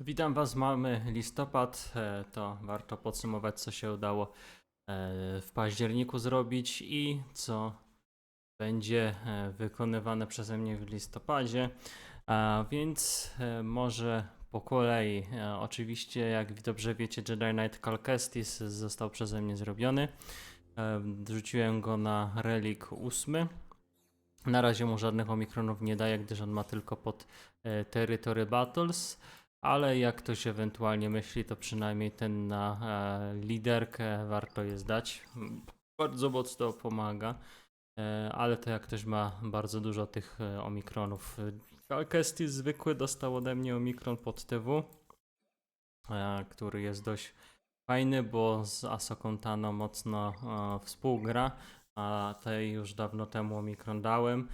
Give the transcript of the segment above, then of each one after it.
Witam Was, mamy listopad, e, to warto podsumować co się udało e, w październiku zrobić i co będzie e, wykonywane przeze mnie w listopadzie. A więc może po kolei. Oczywiście, jak dobrze wiecie, Jedi Knight Cal Kestis został przeze mnie zrobiony. Wrzuciłem go na relik 8. Na razie mu żadnych omikronów nie daje, gdyż on ma tylko pod Territory Battles ale jak ktoś ewentualnie myśli, to przynajmniej ten na e, liderkę warto jest dać. Bardzo mocno pomaga, e, ale to jak ktoś ma bardzo dużo tych e, omikronów. Alkestis zwykły dostał ode mnie omikron pod TW, który jest dość fajny, bo z Asoką Tano mocno współgra, a tej już dawno temu omikron dałem.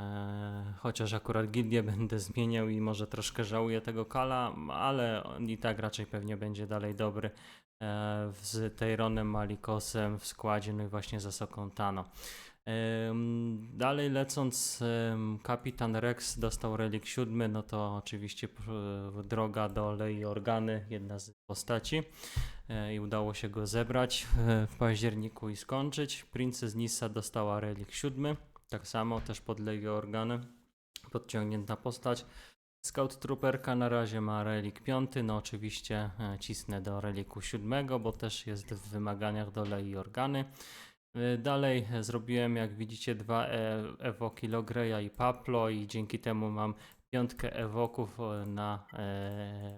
E, chociaż akurat gildię będę zmieniał i może troszkę żałuję tego kala, ale on i tak raczej pewnie będzie dalej dobry e, z Teyronem Malikosem w składzie, no i właśnie za Soką Tano. Dalej lecąc, kapitan Rex dostał relik siódmy, no to oczywiście p- droga do Lei Organy, jedna z postaci e, i udało się go zebrać e, w październiku i skończyć. Princess Nissa dostała relik siódmy. Tak samo też pod Legio Organy, podciągnięta postać. Scout Trooperka na razie ma relik piąty, no oczywiście e, cisnę do reliku siódmego, bo też jest w wymaganiach do Lei Organy. E, Dalej e, zrobiłem, jak widzicie, dwa ewoki Logreya i Paplo i dzięki temu mam piątkę ewoków na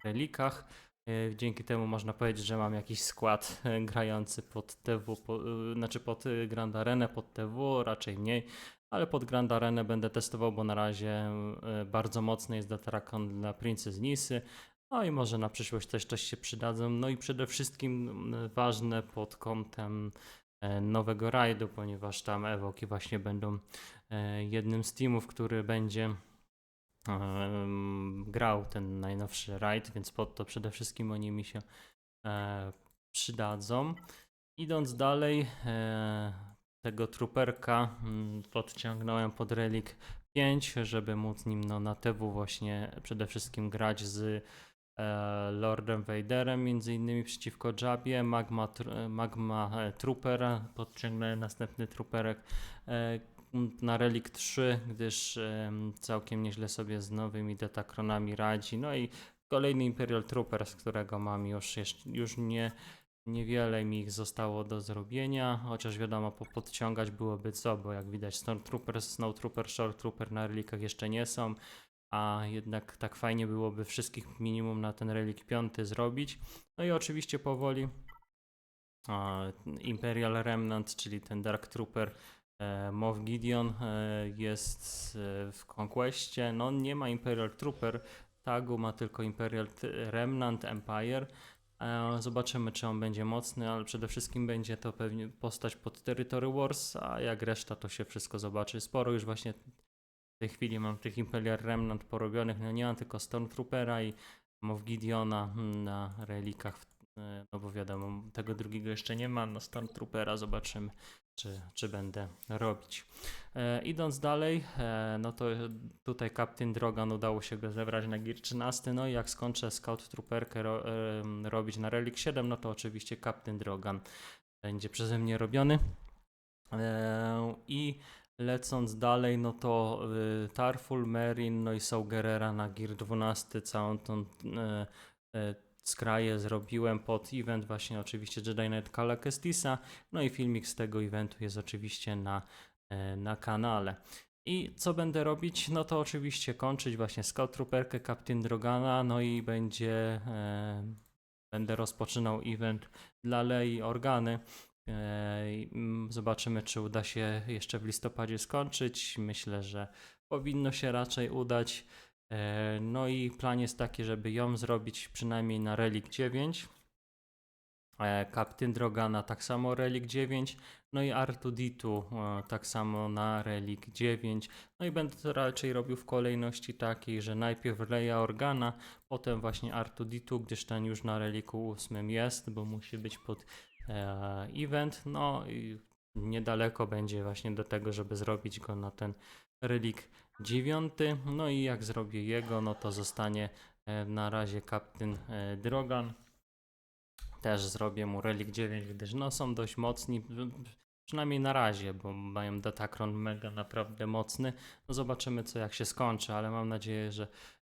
relikach. E, Dzięki temu można powiedzieć, że mam jakiś skład e, grający pod TW, po, e, znaczy pod Grand Arenę, pod TW, raczej mniej, ale pod Grand Arenę będę testował, bo na razie bardzo mocny jest Datrakon dla Princess Nisy. No i może na przyszłość też coś się przydadzą. No i przede wszystkim ważne pod kątem nowego rajdu, ponieważ tam ewoki właśnie będą jednym z teamów, który będzie grał ten najnowszy raid, więc pod to przede wszystkim oni mi się e, przydadzą. Idąc dalej, e, tego truperka mm, podciągnąłem pod relik 5, żeby móc nim no, na TW właśnie przede wszystkim grać z Lordem Vaderem, między innymi przeciwko Jabie, Magma, tr- Magma e, Troopera, podciągnąłem następny truperek e, m, na Relik 3, gdyż em, całkiem nieźle sobie z nowymi detakronami radzi. No i kolejny Imperial Trooper, z którego mam już, już nie, niewiele mi ich zostało do zrobienia, chociaż wiadomo, po, podciągać byłoby co, bo jak widać Stormtrooper, Snowtrooper, Short Trooper na relikach jeszcze nie są, a jednak tak fajnie byłoby wszystkich minimum na ten relik piąty zrobić. No i oczywiście powoli Imperial Remnant, czyli ten Dark Trooper e, Moff Gideon e, jest e, w Conquestie. No nie ma Imperial Trooper tagu, ma tylko Imperial Remnant Empire. Zobaczymy, czy on będzie mocny, ale przede wszystkim będzie to pewnie postać pod Territory Wars, a jak reszta, to się wszystko zobaczy. Sporo już właśnie w tej chwili mam tych Imperial Remnant porobionych. No nie mam tylko Stormtroopera i Moff Gideona mm, na relikach, e, no bo wiadomo, tego drugiego jeszcze nie ma. No Stormtroopera zobaczymy, czy, czy będę robić. E, idąc dalej, e, no to tutaj Captain Drogan udało się go zebrać na Gear 13, no i jak skończę Scout Trooperkę ro, em, robić na Relic 7, no to oczywiście Captain Drogan będzie przeze mnie robiony. E, I lecąc dalej, no to y, Tarful, Merin, no i Saugerera na Gear 12, całą tą e, e, skraję zrobiłem pod event właśnie oczywiście Jedi Knight Kala Kestisa, no i filmik z tego eventu jest oczywiście na, e, na kanale. I co będę robić? No to oczywiście kończyć właśnie Scout Trooperkę Captain Drogana, no i będzie e, będę rozpoczynał event dla Lei Organy. E, mm, Zobaczymy, czy uda się jeszcze w listopadzie skończyć. Myślę, że powinno się raczej udać. E, No i plan jest taki, żeby ją zrobić przynajmniej na Relik 9. E, Captain Drogana tak samo Relik 9. No i R2D2 e, tak samo na Relik 9. No i będę to raczej robił w kolejności takiej, że najpierw Leia Organa, potem właśnie R2D2, gdyż ten już na Reliku 8 jest, bo musi być pod e, event. No i niedaleko będzie właśnie do tego, żeby zrobić go na ten relik 9. No i jak zrobię jego, no to zostanie e, na razie Captain e, Drogan. Też zrobię mu Relic 9, gdyż no są dość mocni, przynajmniej na razie, bo mają Datacron mega naprawdę mocny. No zobaczymy co jak się skończy, ale mam nadzieję, że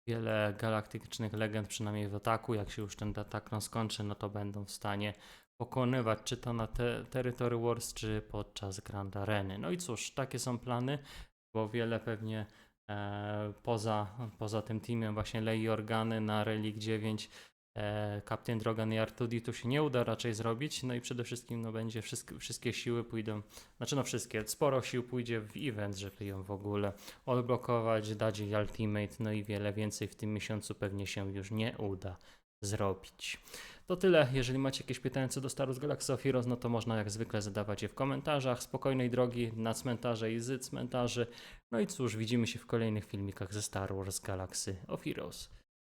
wiele galaktycznych legend, przynajmniej w ataku, jak się już ten Datacron skończy, no to będą w stanie pokonywać, czy to na te Territory Wars, czy podczas Grand Areny. No i cóż, takie są plany, bo wiele pewnie e, poza, poza tym teamem właśnie Lei Organy na Relic 9 e, Captain Drogan i R2D tu się nie uda raczej zrobić, no i przede wszystkim no będzie wszystkie, wszystkie siły pójdą, znaczy no wszystkie, sporo sił pójdzie w event, żeby ją w ogóle odblokować, dać jej ultimate, no i wiele więcej w tym miesiącu pewnie się już nie uda zrobić. To tyle. Jeżeli macie jakieś pytania co do Star Wars Galaxy of Heroes, no to można jak zwykle zadawać je w komentarzach. Spokojnej drogi na cmentarze i z cmentarzy. No i cóż, widzimy się w kolejnych filmikach ze Star Wars Galaxy of Heroes.